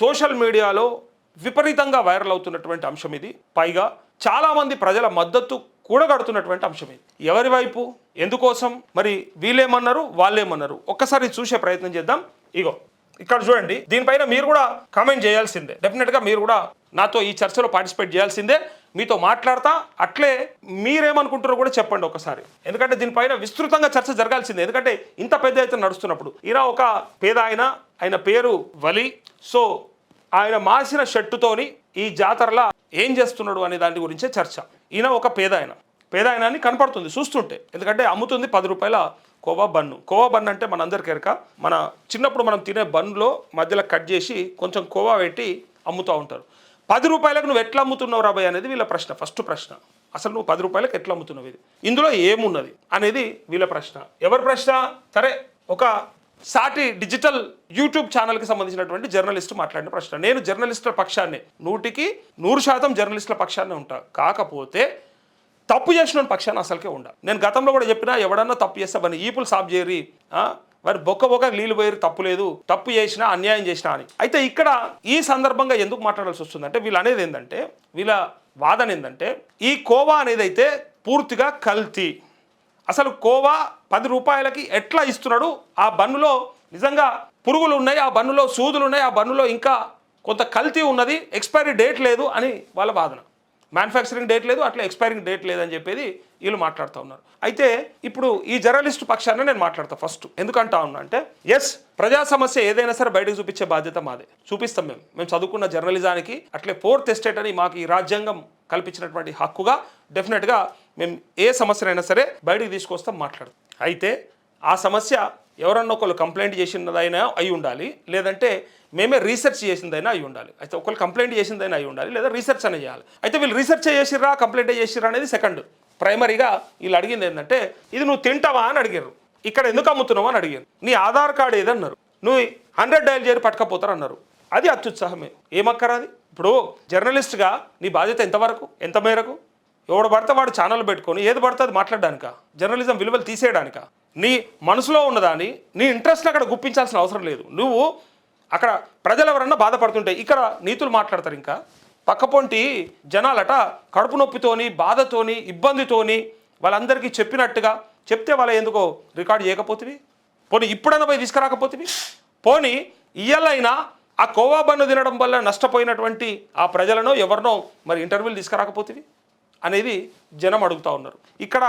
Social మీడియాలో విపరీతంగా viral అవుతున్నటువంటి అంశం ఇది. పైగా చాలామంది ప్రజల మద్దతు కూడగడుతున్నటువంటి అంశం ఇది. ఎవరి వైపు? ఎందుకోసం? మరి వీళ్ళేమన్నారు? వాళ్ళేమన్నారు? ఒక్కసారి చూసే ప్రయత్నం చేద్దాం. ఇగో ఇక్కడ చూడండి. దీనిపైన మీరు కూడా కామెంట్ చేయాల్సిందే. డెఫినెట్గా మీరు కూడా నాతో ఈ చర్చలో పార్టిసిపేట్ చేయాల్సిందే. మీతో మాట్లాడతా అట్లే మీరేమనుకుంటారో కూడా చెప్పండి ఒకసారి ఎందుకంటే దీనిపైన విస్తృతంగా చర్చ జరగాల్సిందే. ఎందుకంటే ఇంత పెద్ద అయితే నడుస్తున్నప్పుడు. ఈయన ఒక పేద ఆయన ఆయన పేరు వలి. సో ఆయన మాసిన షర్టుతోని ఈ జాతరలా ఏం చేస్తున్నాడు అనే దాని గురించే చర్చ. ఈయన ఒక పేద ఆయన. పేద ఆయన అని కనపడుతుంది చూస్తుంటే. ఎందుకంటే అమ్ముతుంది పది రూపాయల కోవా బన్ను. కోవా బన్ అంటే మనందరికీ ఎరక. మన చిన్నప్పుడు మనం తినే బన్నులో మధ్యలో కట్ చేసి కొంచెం కోవా పెట్టి అమ్ముతూ ఉంటారు. పది రూపాయలకు నువ్వు ఎట్లా అమ్ముతున్నావు రాబాయ్ అనేది వీళ్ళ ప్రశ్న ఫస్ట్ ప్రశ్న. అసలు నువ్వు పది రూపాయలకు ఎట్లా అమ్ముతున్నావు ఇది? ఇందులో ఏమున్నది అనేది వీళ్ళ ప్రశ్న. ఎవరి ప్రశ్న? సరే ఒక సాటి డిజిటల్ యూట్యూబ్ ఛానల్కి సంబంధించినటువంటి జర్నలిస్ట్ మాట్లాడిన ప్రశ్న. నేను జర్నలిస్టుల పక్షాన్ని నూటికి నూరు శాతం జర్నలిస్టుల పక్షాన్ని ఉంటా. కాకపోతే తప్పు చేసిన పక్షాన్ని అసలుకే ఉండ. నేను గతంలో కూడా చెప్పినా ఎవడన్నా తప్పు చేస్తే మరి ఈపులు సాఫ్ చేయరి మరి బొక్క బొక్క నీళ్ళు పోయి తప్పు లేదు తప్పు చేసినా అన్యాయం చేసినా అని. అయితే ఇక్కడ ఈ సందర్భంగా ఎందుకు మాట్లాడాల్సి వస్తుందంటే వీళ్ళు అనేది ఏంటంటే వీళ్ళ వాదన ఏంటంటే ఈ కోవా అనేది అయితే పూర్తిగా కల్తీ. అసలు కోవా పది రూపాయలకి ఎట్లా ఇస్తున్నాడు? ఆ బన్నులో నిజంగా పురుగులు ఉన్నాయి ఆ బన్నులో సూదులు ఉన్నాయి ఆ బన్నులో ఇంకా కొంత కల్తీ ఉన్నది. ఎక్స్పైరీ డేట్ లేదు అని వాళ్ళ వాదన. మ్యానుఫ్యాక్చరింగ్ డేట్ లేదు అట్లా ఎక్స్పైరింగ్ డేట్ లేదని చెప్పేది వీళ్ళు మాట్లాడుతూ ఉన్నారు. అయితే ఇప్పుడు ఈ జర్నలిస్ట్ పక్షాన నేను మాట్లాడతా ఫస్ట్ ఎందుకంటా ఉన్నా అంటే ఎస్ ప్రజా సమస్య ఏదైనా సరే బయటకు చూపించే బాధ్యత మాదే. చూపిస్తాం మేము. మేము చదువుకున్న జర్నలిజానికి అట్లే ఫోర్త్ ఎస్టేట్ అని మాకు ఈ రాజ్యాంగం కల్పించినటువంటి హక్కుగా డెఫినెట్గా మేము ఏ సమస్యనైనా సరే బయటకు తీసుకొస్తాం మాట్లాడతాం అయితే ఆ సమస్య ఎవరన్నా ఒకళ్ళు కంప్లైంట్ చేసినదైనా అయి ఉండాలి లేదంటే మేమే రీసెర్చ్ చేసిందైనా అయి ఉండాలి. అయితే ఒకళ్ళు కంప్లైంట్ చేసిందైనా అయి ఉండాలి లేదా రీసెర్చ్ అనేది చేయాలి. అయితే వీళ్ళు రీసెర్చ్ చేసిర్రా కంప్లైంట్ చేసిర్రా అనేది సెకండ్ ప్రైమరీగా వీళ్ళు అడిగింది ఏంటంటే ఇది నువ్వు తింటావా? అని అడిగారు ఇక్కడ ఎందుకు అమ్ముతున్నావు? అని అడిగారు నీ ఆధార్ కార్డు ఏదన్నారు? నువ్వు హండ్రెడ్ డయల్ చేరి పట్టుకపోతారు అన్నారు. అది అత్యుత్సాహమే. ఏమక్కరాది? ఇప్పుడు జర్నలిస్ట్గా నీ బాధ్యత ఎంతవరకు? ఎంత మేరకు? ఎవడు పడితే వాడు ఛానల్ పెట్టుకొని ఏది పడితే అది మాట్లాడడానిక? జర్నలిజం విలువలు తీసేయడానిక? నీ మనసులో ఉన్నదాన్ని నీ ఇంట్రెస్ట్ని అక్కడ గుప్పించాల్సిన అవసరం లేదు. నువ్వు అక్కడ ప్రజలు ఎవరన్నా బాధపడుతుంటే ఇక్కడ నీతులు మాట్లాడతారు ఇంకా. పక్కపొంటి జనాలట కడుపు నొప్పితోని బాధతోని ఇబ్బందితోని వాళ్ళందరికీ చెప్పినట్టుగా చెప్తే వాళ్ళ ఎందుకో రికార్డ్ చేయకపోతుంది పోనీ ఇప్పుడైనా పోయి తీసుకురాకపోతుంది పోనీ ఇయ్యలైనా ఆ కోవా బన్ను తినడం వల్ల నష్టపోయినటువంటి ఆ ప్రజలను ఎవరినో మరి ఇంటర్వ్యూలు తీసుకురాకపోతుంది అనేది జనం అడుగుతా ఉన్నారు. ఇక్కడ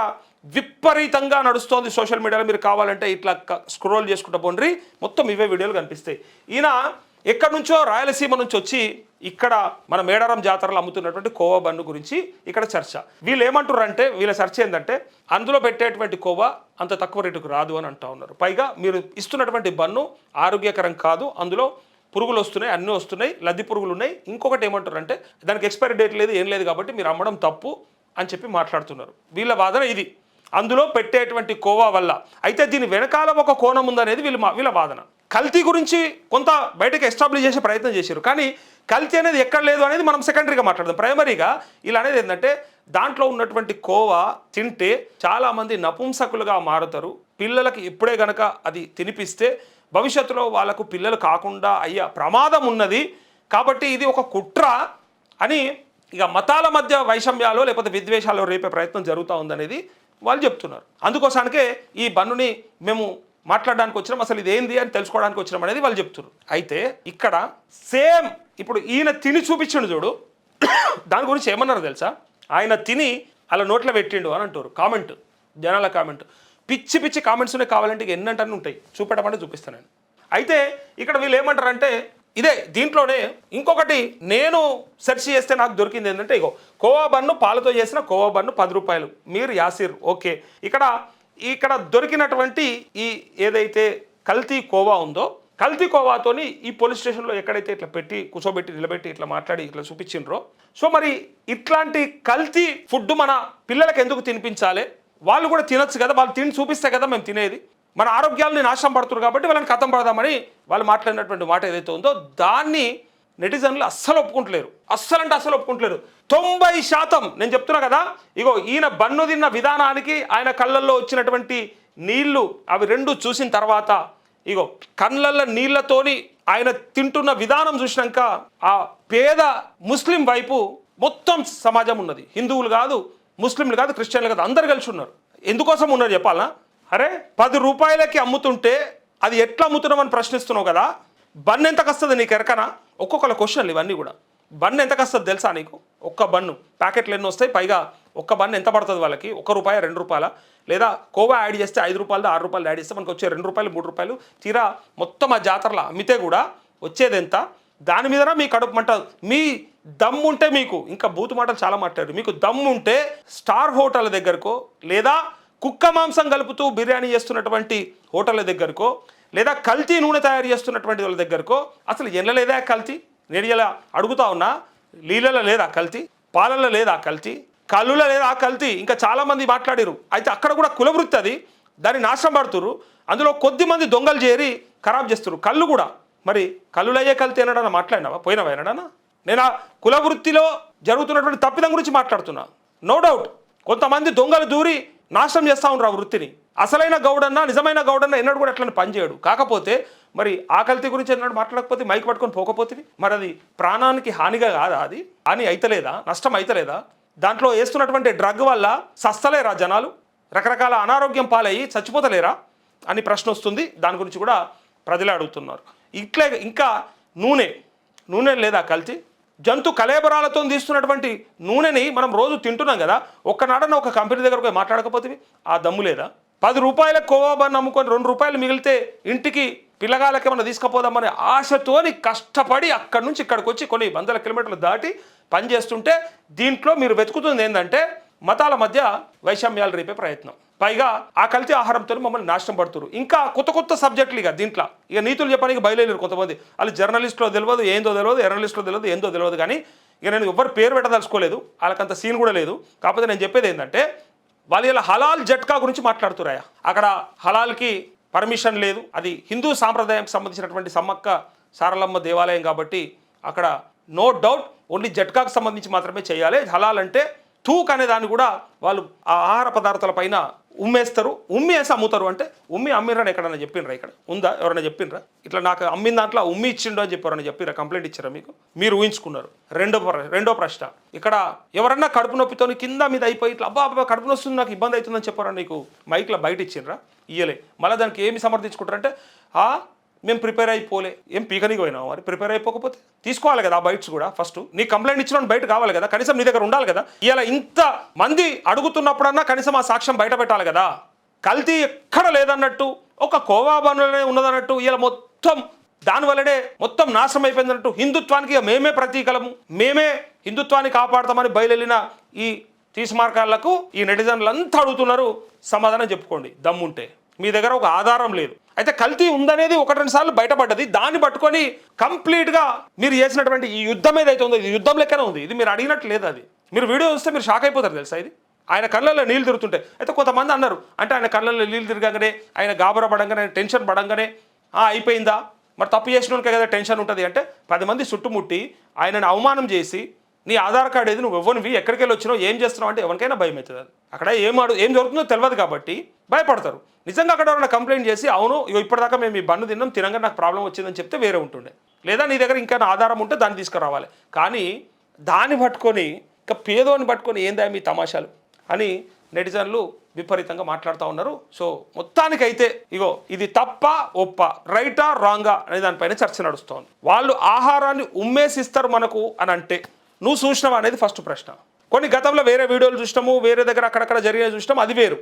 విపరీతంగా నడుస్తోంది సోషల్ మీడియాలో మీరు కావాలంటే ఇట్లా స్క్రోల్ చేసుకుంటూ పోండ్రి. మొత్తం ఇవే వీడియోలు కనిపిస్తాయి. ఈయన ఎక్కడి నుంచో రాయలసీమ నుంచి వచ్చి ఇక్కడ మన మేడారం జాతరలో అమ్ముతున్నటువంటి కోవా బన్ను గురించి ఇక్కడ చర్చ. వీళ్ళు ఏమంటారంటే వీళ్ళ చర్చ ఏంటంటే అందులో పెట్టేటువంటి కోవా అంత తక్కువ రేటుకు రాదు అని అంటా ఉన్నారు. పైగా మీరు ఇస్తున్నటువంటి బన్ను ఆరోగ్యకరం కాదు అందులో పురుగులు వస్తున్నాయి అన్నీ వస్తున్నాయి లద్ది పురుగులు ఉన్నాయి. ఇంకొకటి ఏమంటారు అంటే దానికి ఎక్స్పైరీ డేట్ లేదు ఏం లేదు కాబట్టి మీరు అమ్మడం తప్పు అని చెప్పి మాట్లాడుతున్నారు. వీళ్ళ వాదన ఇది. అందులో పెట్టేటువంటి కోవా వల్ల. అయితే దీని వెనకాల ఒక కోణం ఉందనేది వీళ్ళ మా- వీళ్ళ వాదన. కల్తీ గురించి కొంత బయటకు ఎస్టాబ్లిష్ చేసే ప్రయత్నం చేశారు. కానీ కల్తీ అనేది ఎక్కడ లేదు అనేది మనం సెకండరీగా మాట్లాడదాం. ప్రైమరీగా ఇలా అనేది ఏంటంటే దాంట్లో ఉన్నటువంటి కోవా తింటే చాలామంది నపుంసకులుగా మారుతారు. పిల్లలకి ఇప్పుడే గనక అది తినిపిస్తే భవిష్యత్తులో వాళ్ళకు పిల్లలు కాకుండా అయ్యే ప్రమాదం ఉన్నది. కాబట్టి ఇది ఒక కుట్ర అని ఇక మతాల మధ్య వైషమ్యాలు లేకపోతే విద్వేషాలు రేపే ప్రయత్నం జరుగుతూ ఉందనేది వాళ్ళు చెప్తున్నారు. అందుకోసానికే ఈ బన్నుని మేము మాట్లాడడానికి వచ్చినాం. అసలు ఇది ఏంది అని తెలుసుకోవడానికి వచ్చినాం అనేది వాళ్ళు చెప్తున్నారు. అయితే ఇక్కడ సేమ్ ఇప్పుడు ఈయన తిని చూపించిండు చూడు. దాని గురించి ఏమన్నారు తెలుసా? ఆయన తిని అలా నోట్లో పెట్టిండు అని అంటారు. కామెంట్ జనాల కామెంట్. పిచ్చి పిచ్చి కామెంట్స్ ఉన్నాయి కావాలంటే ఇక ఎన్నంటన్నీ ఉంటాయి. చూపెట్టమంటే చూపిస్తాను నేను. అయితే ఇక్కడ వీళ్ళు ఏమంటారంటే ఇదే దీంట్లోనే ఇంకొకటి నేను సెర్చ్ చేస్తే నాకు దొరికింది ఏంటంటే ఇగో కోవా బన్ను పాలతో చేసిన కోవా బన్ను పది రూపాయలు. మీరు యాసిర్ ఓకే. ఇక్కడ ఇక్కడ దొరికినటువంటి ఈ ఏదైతే కల్తీ కోవా ఉందో కల్తీ కోవాతోని ఈ పోలీస్ స్టేషన్లో ఎక్కడైతే ఇట్లా పెట్టి కూర్చోబెట్టి నిలబెట్టి ఇట్లా మాట్లాడి ఇట్లా చూపించిండ్రో సో మరి ఇట్లాంటి కల్తీ ఫుడ్ మన పిల్లలకు ఎందుకు తినిపించాలి? వాళ్ళు కూడా తినొచ్చు కదా వాళ్ళు తిని చూపిస్తే కదా మేము తినేది. మన ఆరోగ్యాలని నాశనం పడుతున్నారు కాబట్టి వాళ్ళని కథం పడదామని వాళ్ళు మాట్లాడినటువంటి మాట ఏదైతే ఉందో దాన్ని నెటిజన్లు అస్సలు ఒప్పుకుంటలేరు. అస్సలు అంటే అస్సలు ఒప్పుకుంటలేరు. తొంభై శాతం నేను చెప్తున్నా కదా ఇగో ఈయన బన్ను తిన్న విధానానికి ఆయన కళ్ళల్లో వచ్చినటువంటి నీళ్ళు అవి రెండు చూసిన తర్వాత ఇగో కళ్ళల్లో నీళ్ళతోని ఆయన తింటున్న విధానం చూసినాక ఆ పేద ముస్లిం వైపు మొత్తం సమాజం ఉన్నది. హిందువులు కాదు ముస్లింలు కాదు క్రిస్టియన్లు కాదు అందరు కలిసి ఉన్నారు. ఎందుకోసం ఉన్నారు చెప్పాలనా? అరే పది రూపాయలకి అమ్ముతుంటే అది ఎట్లా అమ్ముతున్నామని ప్రశ్నిస్తున్నావు కదా? బన్ ఎంతకు వస్తుంది నీకు ఎరకనా? ఒక్కొక్కల క్వశ్చన్లు ఇవన్నీ కూడా. బన్ ఎంతకు వస్తుంది తెలుసా నీకు? ఒక్క బన్ను. ప్యాకెట్లు ఎన్ని వస్తాయి? పైగా ఒక్క బన్ ఎంత పడుతుంది వాళ్ళకి? ఒక రూపాయ రెండు రూపాయల. లేదా కోవా యాడ్ చేస్తే ఐదు రూపాయలు ఆరు రూపాయలు యాడ్ చేస్తే మనకు వచ్చే రెండు రూపాయలు మూడు రూపాయలు. తీరా మొత్తం ఆ జాతరలో అమ్మితే కూడా వచ్చేది ఎంత? దాని మీద మీ కడుపు మంట మీ దమ్ము ఉంటే మీకు ఇంకా బూతు మాటలు చాలా మాట్లాడారు. మీకు దమ్ము ఉంటే స్టార్ హోటల్ దగ్గరకో లేదా కుక్క మాంసం కలుపుతూ బిర్యానీ చేస్తున్నటువంటి హోటళ్ళ దగ్గరకో లేదా కల్తీ నూనె తయారు చేస్తున్నటువంటి వాళ్ళ దగ్గరకో అసలు ఎనలేదా కల్తీ? నేను ఇలా అడుగుతా ఉన్నా నీళ్ళలో లేదా కల్తీ? పాలల్లో లేదా కల్తీ? కళ్ళులో లేదా కల్తీ? ఇంకా చాలామంది మాట్లాడారు. అయితే అక్కడ కూడా కులవృత్తి అది. దాన్ని నాశనం పడుతురు అందులో కొద్ది మంది దొంగలు చేరి ఖరాబ్ చేస్తున్నారు కళ్ళు కూడా. మరి కలులయ్యే కలితే కల్తీ మాట్లాడినావా? పోయినావా ఏనాడన్నా? నేను ఆ కుల వృత్తిలో జరుగుతున్నటువంటి తప్పిదం గురించి మాట్లాడుతున్నా. నో డౌట్ కొంతమంది దొంగలు దూరి నాశనం చేస్తూ ఉంటారు ఆ వృత్తిని. అసలైన గౌడన్నా నిజమైన గౌడన్నా ఎన్నడూ కూడా అట్లని పనిచేయడు కాకపోతే మరి ఆ గురించి ఎన్నడూ మాట్లాడకపోతే మైక్ పట్టుకొని పోకపోతే మరి అది ప్రాణానికి హానిగా కాదా అది? హాని అయితలేదా? నష్టం అయితలేదా? దాంట్లో వేస్తున్నటువంటి డ్రగ్ వల్ల సస్తలేరా జనాలు? రకరకాల అనారోగ్యం పాలయ్యి చచ్చిపోతలేరా? అని ప్రశ్న వస్తుంది. దాని గురించి కూడా ప్రజలే అడుగుతున్నారు. ఇట్లే ఇంకా నూనె నూనె లేదా కల్తీ జంతు కలేబరాలతో తీస్తున్నటువంటి నూనెని మనం రోజు తింటున్నాం కదా ఒక్కనాడన ఒక కంపెనీ దగ్గర పోయి మాట్లాడకపోతే ఆ దమ్ము లేదా? పది రూపాయల కోవాబన్ నమ్ముకొని రెండు రూపాయలు మిగిలితే ఇంటికి పిల్లగాళ్ళకి ఏమన్నా తీసుకుపోదామనే ఆశతోని కష్టపడి అక్కడి నుంచి ఇక్కడికి వచ్చి కొన్ని వందల కిలోమీటర్లు దాటి పనిచేస్తుంటే దీంట్లో మీరు వెతుకుతుంది ఏంటంటే మతాల మధ్య వైషమ్యాలు రేపే ప్రయత్నం. పైగా ఆ కల్తీ ఆహారంతో మమ్మల్ని నాశనం పడుతున్నారు. ఇంకా కొత్త కొత్త సబ్జెక్టులు ఇక దీంట్లో. ఇక నీతులు చెప్పడానికి బయలుదేరారు కొంతమంది. వాళ్ళు జర్నలిస్ట్లో తెలియదు ఏందో తెలియదు జర్నలిస్ట్లో తెలియదు ఏందో తెలియదు. కానీ ఇక నేను ఎవరు పేరు పెట్టదలుచుకోలేదు. వాళ్ళకంత సీన్ కూడా లేదు. కాకపోతే నేను చెప్పేది ఏంటంటే వాళ్ళు ఇలా హలాల్ జట్కా గురించి మాట్లాడుతున్నాయా అక్కడ హలాల్కి పర్మిషన్ లేదు. అది హిందూ సాంప్రదాయానికి సంబంధించినటువంటి సమ్మక్క సారలమ్మ దేవాలయం కాబట్టి అక్కడ నో డౌట్ ఓన్లీ జట్కాకు సంబంధించి మాత్రమే చేయాలి. హలాల్ అంటే తూక్ అనే దాన్ని కూడా వాళ్ళు ఆ ఆహార పదార్థాల పైన ఉమ్మేస్తారు. ఉమ్మి వేసి అమ్ముతారు అంటే ఉమ్మి అమ్మిరని ఎక్కడన్నా చెప్పినరా ఇక్కడ? ఉందా? ఎవరైనా చెప్పినరా? ఇట్లా నాకు అమ్మిన దాంట్లో ఉమ్మి ఇచ్చిండు అని చెప్పి ఎవరైనా చెప్పిరా కంప్లైంట్ ఇచ్చారా మీకు? మీరు ఊహించుకున్నారు. రెండో ప్ర- రెండో ప్రశ్న. ఇక్కడ ఎవరన్నా కడుపు నొప్పితో కింద మీద అయిపోయి ఇట్లా అబ్బా అబ్బా కడుపు నొస్తుంది నాకు ఇబ్బంది అవుతుందని చెప్పారా నీకు? మైక్లో బయట ఇచ్చిండ్రా ఇయ్యలే. మళ్ళీ దానికి ఏమి సమర్థించుకుంటారంటే ఆ మేము ప్రిపేర్ అయిపోలే. ఏం పీకనికి పోయినావు మరి? ప్రిపేర్ అయిపోకపోతే తీసుకోవాలి కదా ఆ బైట్స్ కూడా ఫస్ట్. నీ కంప్లైంట్ ఇచ్చిన బయట కావాలి కదా? కనీసం నీ దగ్గర ఉండాలి కదా? ఇలా ఇంత మంది అడుగుతున్నప్పుడన్నా కనీసం ఆ సాక్ష్యం బయట పెట్టాలి కదా? కల్తీ ఎక్కడ లేదన్నట్టు ఒక కోవా బనులనే ఉన్నదన్నట్టు ఇలా మొత్తం దానివల్లనే మొత్తం నాశనం అయిపోయిందన్నట్టు హిందుత్వానికి మేమే ప్రతీకలము. మేమే హిందుత్వాన్ని కాపాడతామని బయలుదేరిన ఈ తీసిమార్కాలకు ఈ నెటిజన్లు అంతా అడుగుతున్నారు. సమాధానం చెప్పుకోండి. దమ్ముంటే. మీ దగ్గర ఒక ఆధారం లేదు. అయితే కల్తీ ఉందనేది ఒకటి రెండు సార్లు బయటపడ్డది. దాన్ని పట్టుకొని కంప్లీట్గా మీరు చేసినటువంటి ఈ యుద్ధం ఏదైతే ఉందో ఇది యుద్ధం లెక్కనే ఉంది. ఇది మీరు అడిగినట్టు లేదు అది. మీరు వీడియో చూస్తే మీరు షాక్ అయిపోతారు తెలుసా ఇది? ఆయన కళ్ళల్లో నీళ్ళు తిరుగుతుంటాయి అయితే కొంతమంది అన్నారు అంటే ఆయన కళ్ళల్లో నీళ్ళు తిరగగానే ఆయన గాబరా పడంగానే ఆయన టెన్షన్ పడంగానే "ఆ, అయిపోయిందా? మరి తప్పు చేసిన వాళ్ళకే కదా టెన్షన్ ఉంటుంది అంటే పది మంది చుట్టుముట్టి ఆయనను అవమానం చేసి నీ ఆధార్ కార్డు ఏది? నువ్వు ఇవ్వనివి ఎక్కడికి వెళ్ళి వచ్చినావు? ఏం చేస్తున్నావు? అంటే ఎవరికైనా భయం అవుతుంది అక్కడ ఏం అడు ఏం జరుగుతుందో తెలియదు కాబట్టి భయపడతారు. నిజంగా అక్కడ ఎవరైనా కంప్లైంట్ చేసి అవును ఇగో ఇప్పటిదాకా మేము ఈ బన్ను తిన్నాం తినంగా నాకు ప్రాబ్లం వచ్చిందని చెప్తే వేరే ఉంటుండే. లేదా నీ దగ్గర ఇంకా ఆధారం ఉంటే దాన్ని తీసుకురావాలి. కానీ దాన్ని పట్టుకొని ఇంకా పేదోని పట్టుకొని ఏందా మీ తమాషాలు అని నెటిజన్లు విపరీతంగా మాట్లాడుతూ ఉన్నారు. సో మొత్తానికైతే ఇగో ఇది తప్ప ఒప్ప రైటా రాంగా అనే దానిపైన చర్చ నడుస్తోంది. వాళ్ళు ఆహారాన్ని ఉమ్మేసిస్తారు మనకు అని అంటే నువ్వు చూసినావా అనేది ఫస్ట్ ప్రశ్న. కొన్ని గతంలో వేరే వీడియోలు చూసినాము వేరే దగ్గర అక్కడక్కడ జరిగే చూసినాము అది వేరు.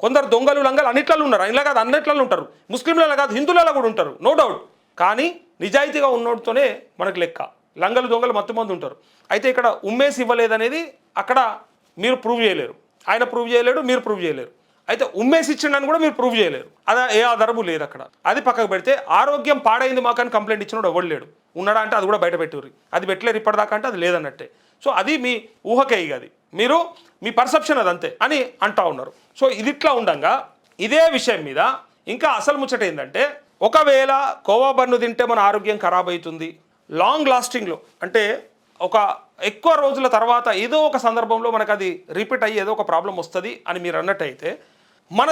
కొందరు దొంగలు లంగలు అన్నిట్లలో ఉన్నారు. ఇలా కాదు అన్నిట్లలో ఉంటారు. ముస్లింలలో కాదు హిందువులలో కూడా ఉంటారు. నో డౌట్ కానీ నిజాయితీగా ఉన్నోడితోనే మనకు లెక్క. లంగలు దొంగలు మత్తు మంది ఉంటారు. అయితే ఇక్కడ ఉమ్మేసి ఇవ్వలేదనేది అక్కడ మీరు ప్రూవ్ చేయలేరు. ఆయన ప్రూవ్ చేయలేడు మీరు ప్రూవ్ చేయలేరు. అయితే ఉమ్మేసి ఇచ్చిండని కూడా మీరు ప్రూవ్ చేయలేరు. అది ఏ ఆధారము లేదు అక్కడ. అది పక్కకు పెడితే ఆరోగ్యం పాడైంది మాకని కంప్లైంట్ ఇచ్చినోడు ఎవడు లేడు. ఉన్నాడా అంటే అది కూడా బయట పెట్టుర్రి. అది పెట్టలేరు ఇప్పటిదాకా అంటే అది లేదన్నట్టే. సో అది మీ ఊహకే ఇక అది. మీరు మీ పర్సెప్షన్ అది అంతే అని అంటా ఉన్నారు. సో ఇది ఇట్లా ఉండంగా ఇదే విషయం మీద ఇంకా అసలు ముచ్చట ఏంటంటే ఒకవేళ కోవా బన్ను తింటే మన ఆరోగ్యం ఖరాబ్ అవుతుంది లాంగ్ లాస్టింగ్లో అంటే ఒక ఎక్కువ రోజుల తర్వాత ఏదో ఒక సందర్భంలో మనకు అది రిపీట్ అయ్యి ఏదో ఒక ప్రాబ్లం వస్తుంది అని మీరు అన్నట్టయితే మన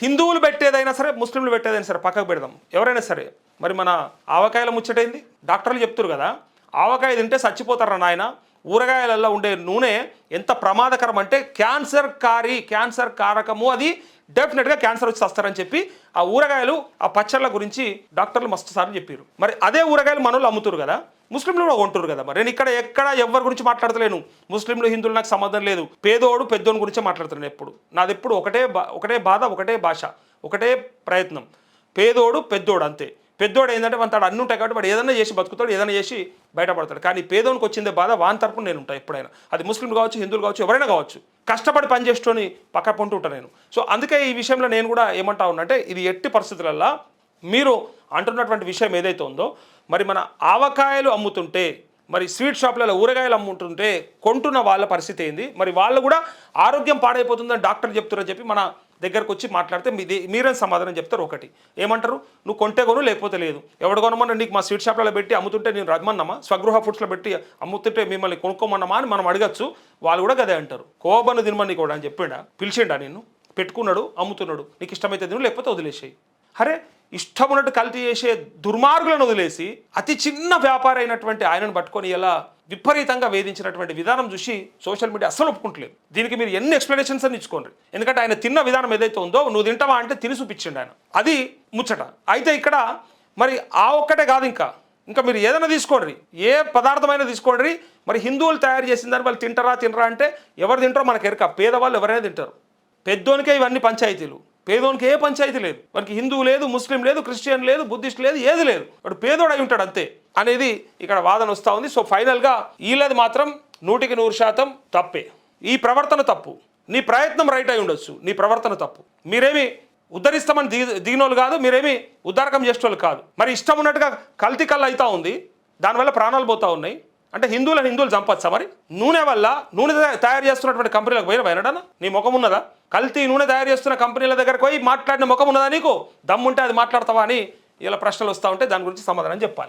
హిందువులు పెట్టేదైనా సరే ముస్లింలు పెట్టేదైనా సరే పక్కకు పెడదాం. ఎవరైనా సరే మరి మన ఆవకాయల ముచ్చటైంది? డాక్టర్లు చెప్తారు కదా ఆవకాయ తింటే చచ్చిపోతారా నాయన? ఊరగాయలలో ఉండే నూనె ఎంత ప్రమాదకరం అంటే క్యాన్సర్ కారి క్యాన్సర్ కారకము అది డెఫినెట్గా క్యాన్సర్ వచ్చి వస్తారని చెప్పి ఆ ఊరగాయలు ఆ పచ్చళ్ళ గురించి డాక్టర్లు మస్తు సార్లు చెప్పారు మరి అదే ఊరగాయలు మనోళ్ళు అమ్ముతారు కదా? ముస్లింలు కూడా కొంటారు కదా మరి? నేను ఇక్కడ ఎక్కడ ఎవరి గురించి మాట్లాడతలేను. ముస్లింలు హిందువులు నాకు సంబంధం లేదు. పేదోడు పెద్దోని గురించే మాట్లాడుతున్నాను ఎప్పుడు. నాది ఎప్పుడు ఒకటే బా- ఒకటే బాధ ఒకటే భాష ఒకటే ప్రయత్నం. పేదోడు పెద్దోడు అంతే. పెద్దోడు ఏంటంటే వాడు తాడు అన్ని ఉంటాయి కాబట్టి వాడు ఏదైనా చేసి బతుకుతాడు ఏదైనా చేసి బయటపడతాడు. కానీ పేదోనికి వచ్చిందే బాధ వాని తరపున నేను ఉంటాను ఎప్పుడైనా. అది ముస్లింలు కావచ్చు హిందువులు కావచ్చు ఎవరైనా కావచ్చు. కష్టపడి పని చేసుకొని పక్క పొంటూ ఉంటాను నేను. సో అందుకే ఈ విషయంలో నేను కూడా ఏమంటా ఉన్నంటే ఇది ఎట్టి పరిస్థితులల్లో మీరు అంటున్నటువంటి విషయం ఏదైతే ఉందో మరి మన ఆవకాయలు అమ్ముతుంటే మరి స్వీట్ షాప్లలో ఊరగాయలు అమ్ముతుంటే కొంటున్న వాళ్ళ పరిస్థితి ఏంది? మరి వాళ్ళు కూడా ఆరోగ్యం పాడైపోతుందని డాక్టర్ చెప్తున్నారని చెప్పి మన దగ్గరకు వచ్చి మాట్లాడితే మీరే సమాధానం చెప్తారు ఒకటి. ఏమంటారు? నువ్వు కొంటే కొను లేకపోతే లేదు. ఎవడు కొనమన్నా నీకు మా స్వీట్ షాప్లలో పెట్టి అమ్ముతుంటే నేను రమ్మన్నామా? స్వగృహ ఫుడ్స్లో పెట్టి అమ్ముతుంటే మిమ్మల్ని కొనుక్కోమన్నామా? అని మనం అడగచ్చు. వాళ్ళు కూడా గదే అంటారు. కోబను తినమని కూడా అని చెప్పిండా? పిలిచిండా నిన్ను? పెట్టుకున్నాడు అమ్ముతున్నాడు. నీకు ఇష్టమైతే తిను లేకపోతే వదిలేసేయి. అరే ఇష్టం ఉన్నట్టు కల్తీ చేసే దుర్మార్గులను వదిలేసి అతి చిన్న వ్యాపారి అయినటువంటి ఆయనను పట్టుకొని ఎలా విపరీతంగా వేధించినటువంటి విధానం చూసి సోషల్ మీడియా అస్సలు ఒప్పుకుంటలేదు. దీనికి మీరు ఎన్ని ఎక్స్ప్లెనేషన్స్ అని ఇచ్చుకోండి. ఎందుకంటే ఆయన తిన్న విధానం ఏదైతే ఉందో నువ్వు తింటావా అంటే తిని చూపించండి ఆయన. అది ముచ్చట. అయితే ఇక్కడ మరి ఆ ఒక్కటే కాదు ఇంకా. ఇంకా మీరు ఏదైనా తీసుకోండి. ఏ పదార్థమైనా తీసుకోండి. మరి హిందువులు తయారు చేసిన దాన్ని వాళ్ళు తింటారా తినరా అంటే ఎవరు తింటారో మనకు ఎరక. పేదవాళ్ళు ఎవరైనా తింటారు. పెద్దోనికే ఇవన్నీ పంచాయతీలు. పేదోనికి ఏ పంచాయతీ లేదు. వానికి హిందువు లేదు ముస్లిం లేదు క్రిస్టియన్ లేదు బుద్ధిస్ట్ లేదు ఏది లేదు. వాడు పేదోడు అయి ఉంటాడు అంతే అనేది ఇక్కడ వాదన వస్తూ ఉంది. సో ఫైనల్గా వీళ్ళది మాత్రం నూటికి నూరు శాతం తప్పే. ఈ ప్రవర్తన తప్పు. నీ ప్రయత్నం రైట్ అయి ఉండొచ్చు. నీ ప్రవర్తన తప్పు. మీరేమి ఉద్ధరిస్తామని దిగి దిగినోళ్ళు కాదు మీరేమి ఉద్ధారకం చేసేవాళ్ళు కాదు. మరి ఇష్టం ఉన్నట్టుగా కల్తీ కళ్ళు అవుతా ఉంది. దానివల్ల ప్రాణాలు పోతూ ఉన్నాయి. అంటే హిందువులను హిందువులు చంపచ్చా మరి? నూనె వల్ల నూనె తయారు చేస్తున్నటువంటి కంపెనీలకు పోయిన పోయినడనా నీ ముఖం ఉన్నదా? కల్తీ నూనె తయారు చేస్తున్న కంపెనీల దగ్గరకు పోయి మాట్లాడిన ముఖం ఉన్నదా నీకు? దమ్ముంటే అది మాట్లాడతావా అని ఇలా ప్రశ్నలు వస్తూ ఉంటే దాని గురించి సమాధానం చెప్పాలి.